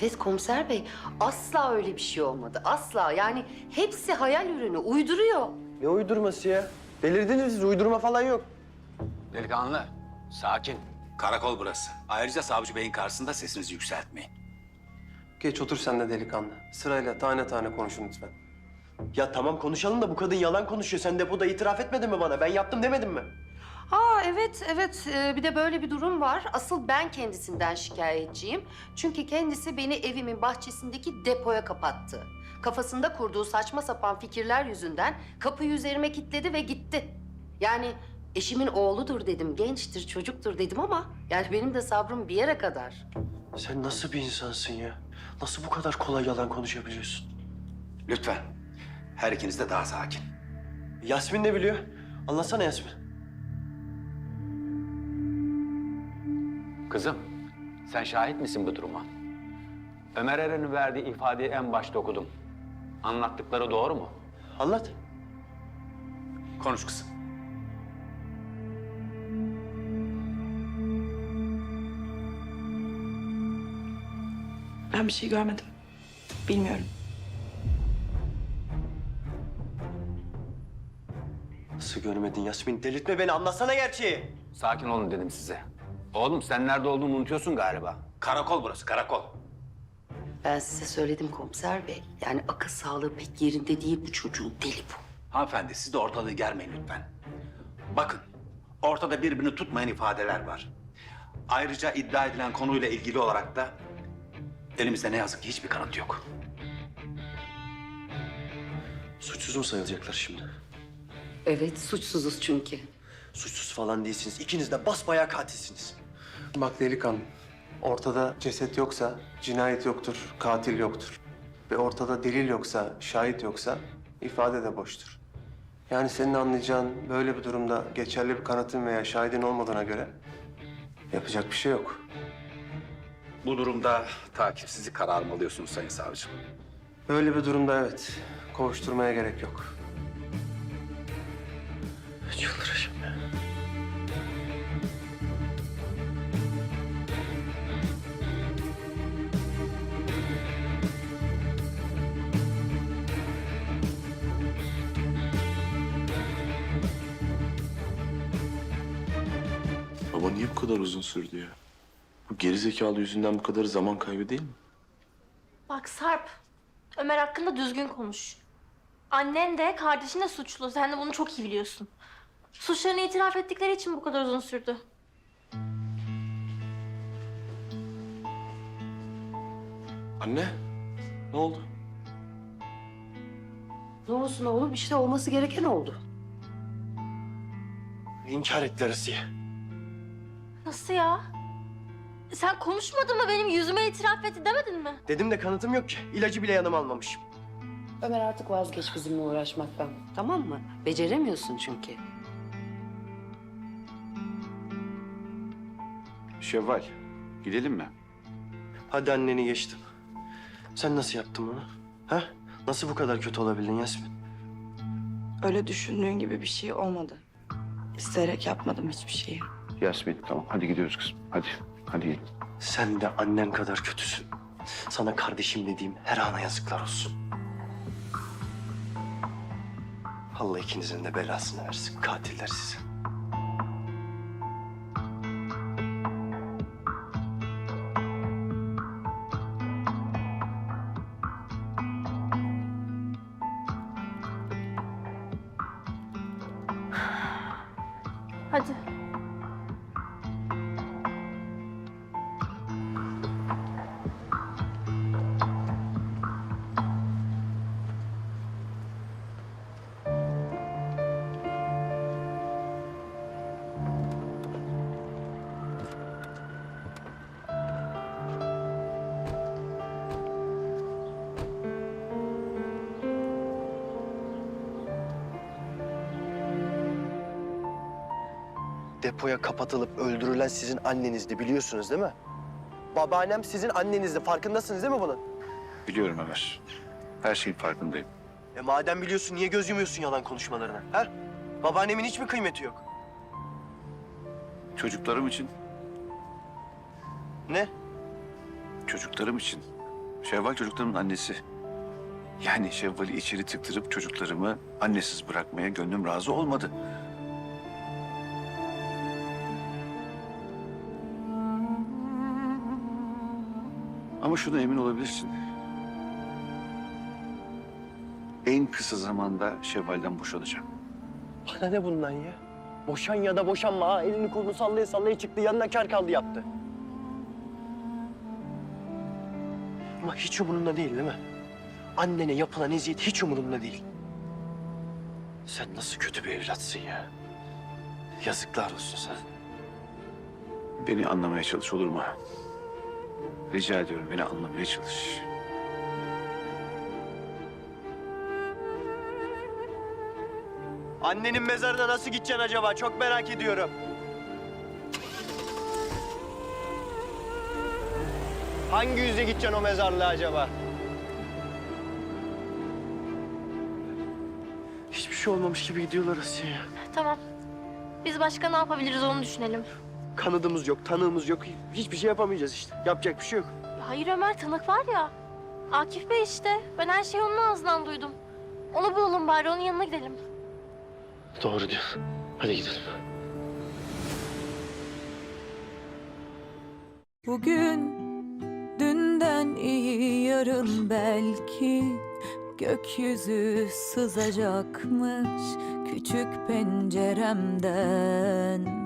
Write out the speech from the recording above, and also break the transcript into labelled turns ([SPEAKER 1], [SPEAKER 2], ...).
[SPEAKER 1] Evet komiser bey asla öyle bir şey olmadı. Asla yani hepsi hayal ürünü uyduruyor.
[SPEAKER 2] Ne uydurması ya? Delirdiniz siz. Uydurma falan yok.
[SPEAKER 3] Delikanlı, sakin. Karakol burası. Ayrıca savcı beyin karşısında sesinizi yükseltmeyin.
[SPEAKER 2] Geç otur sen de delikanlı. Sırayla tane tane konuşun lütfen. Ya tamam konuşalım da bu kadın yalan konuşuyor. Sen depoda itiraf etmedin mi bana? Ben yaptım demedin mi?
[SPEAKER 1] Evet evet Ee, bir de böyle bir durum var. Asıl ben kendisinden şikayetçiyim. Çünkü kendisi beni evimin bahçesindeki depoya kapattı. Kafasında kurduğu saçma sapan fikirler yüzünden kapıyı üzerime kilitledi ve gitti. Yani eşimin oğludur dedim, gençtir, çocuktur dedim ama yani benim de sabrım bir yere kadar.
[SPEAKER 2] Sen nasıl bir insansın ya? Nasıl bu kadar kolay yalan konuşabiliyorsun?
[SPEAKER 3] Lütfen. Her ikiniz de daha sakin.
[SPEAKER 2] Yasmin ne biliyor? Anlatsana Yasmin.
[SPEAKER 3] Kızım, sen şahit misin bu duruma? Ömer Eren'in verdiği ifadeyi en başta okudum. Anlattıkları doğru mu?
[SPEAKER 2] Anlat.
[SPEAKER 3] Konuş kızım.
[SPEAKER 4] Ben bir şey görmedim. Bilmiyorum.
[SPEAKER 2] Nasıl görmedin Yasmin? Delirtme beni. Anlatsana gerçeği.
[SPEAKER 3] Sakin olun dedim size. Oğlum sen nerede olduğunu unutuyorsun galiba. Karakol burası, karakol.
[SPEAKER 1] Ben size söyledim komiser bey. Yani akıl sağlığı pek yerinde değil bu çocuğun deli bu.
[SPEAKER 3] Hanımefendi siz de ortalığı germeyin lütfen. Bakın, ortada birbirini tutmayan ifadeler var. Ayrıca iddia edilen konuyla ilgili olarak da elimizde ne yazık ki hiçbir kanıt yok.
[SPEAKER 2] Suçsuz mu sayılacaklar şimdi?
[SPEAKER 1] Evet suçsuzuz çünkü.
[SPEAKER 2] Suçsuz falan değilsiniz. İkiniz de basbayağı katilsiniz. Bak delikanlı. Ortada ceset yoksa cinayet yoktur, katil yoktur. Ve ortada delil yoksa, şahit yoksa ifade de boştur. Yani senin anlayacağın böyle bir durumda geçerli bir kanıtın veya şahidin olmadığına göre yapacak bir şey yok.
[SPEAKER 3] Bu durumda takipsizlik kararı mı alıyorsunuz Sayın Savcım?
[SPEAKER 2] Böyle bir durumda evet, kovuşturmaya gerek yok. Çıldıracağım ya.
[SPEAKER 5] Baba niye bu kadar uzun sürdü ya? Bu gerizekalı yüzünden bu kadar zaman kaybı değil mi?
[SPEAKER 6] Bak Sarp, Ömer hakkında düzgün konuş. Annen de kardeşin de suçlu. Sen de bunu çok iyi biliyorsun. Suçlarını itiraf ettikleri için bu kadar uzun sürdü.
[SPEAKER 5] Anne, ne oldu?
[SPEAKER 1] Ne olsun oğlum işte olması gereken oldu.
[SPEAKER 2] İnkar ettiler Asiye.
[SPEAKER 6] Nasıl ya? Sen konuşmadın mı benim yüzüme itiraf etti demedin mi?
[SPEAKER 2] Dedim de kanıtım yok ki. İlacı bile yanıma almamışım.
[SPEAKER 1] Ömer artık vazgeç bizimle uğraşmaktan. Tamam mı? Beceremiyorsun çünkü.
[SPEAKER 5] Şevval, gidelim mi?
[SPEAKER 2] Hadi anneni geçtim. Sen nasıl yaptın bunu? Ha? Nasıl bu kadar kötü olabildin Yasmin?
[SPEAKER 4] Öyle düşündüğün gibi bir şey olmadı. İsteyerek yapmadım hiçbir şeyi.
[SPEAKER 5] Yasmin, tamam. Hadi gidiyoruz kızım. Hadi, hadi gidelim.
[SPEAKER 2] Sen de annen kadar kötüsün. Sana kardeşim dediğim her ana yazıklar olsun. Allah ikinizin de belasını versin. Katiller sizi.
[SPEAKER 6] Hadi.
[SPEAKER 2] Depoya kapatılıp öldürülen sizin annenizdi biliyorsunuz değil mi? Babaannem sizin annenizdi. Farkındasınız değil mi bunun?
[SPEAKER 5] Biliyorum Ömer. Her şeyin farkındayım.
[SPEAKER 2] E madem biliyorsun niye göz yumuyorsun yalan konuşmalarına? Ha? Babaannemin hiç mi kıymeti yok?
[SPEAKER 5] Çocuklarım için,
[SPEAKER 2] Ne?
[SPEAKER 5] çocuklarım için
[SPEAKER 7] Şevval çocuklarımın annesi. Yani Şevval'i içeri tıktırıp çocuklarımı annesiz bırakmaya gönlüm razı olmadı. Ama şuna emin olabilirsin. En kısa zamanda Şevval'den boşanacağım.
[SPEAKER 2] Bana ne bundan ya? Boşan ya da boşanma ha. Elini kolunu sallaya sallaya çıktı. Yanına kar kaldı yaptı. Ama hiç umurunda değil değil mi? Annene yapılan eziyet hiç umurunda değil. Sen nasıl kötü bir evlatsın ya. Yazıklar olsun sana.
[SPEAKER 7] Beni anlamaya çalış olur mu? Rica ediyorum beni anlamaya çalış.
[SPEAKER 2] Annenin mezarına nasıl gideceksin acaba? Çok merak ediyorum. Hangi yüzle gideceksin o mezarlığa acaba? Hiçbir şey olmamış gibi gidiyorlar Asiye ya.
[SPEAKER 6] Tamam. Biz başka ne yapabiliriz onu düşünelim.
[SPEAKER 2] Kanıdımız yok, tanığımız yok. Hiçbir şey yapamayacağız işte. Yapacak bir şey yok.
[SPEAKER 6] Hayır Ömer tanık var ya. Akif Bey işte. Ben her şeyi onun ağzından duydum. Onu bulalım bari onun yanına gidelim.
[SPEAKER 2] Doğru diyorsun. Hadi gidelim.
[SPEAKER 8] Bugün dünden iyi yarın belki gökyüzü sızacakmış küçük penceremden.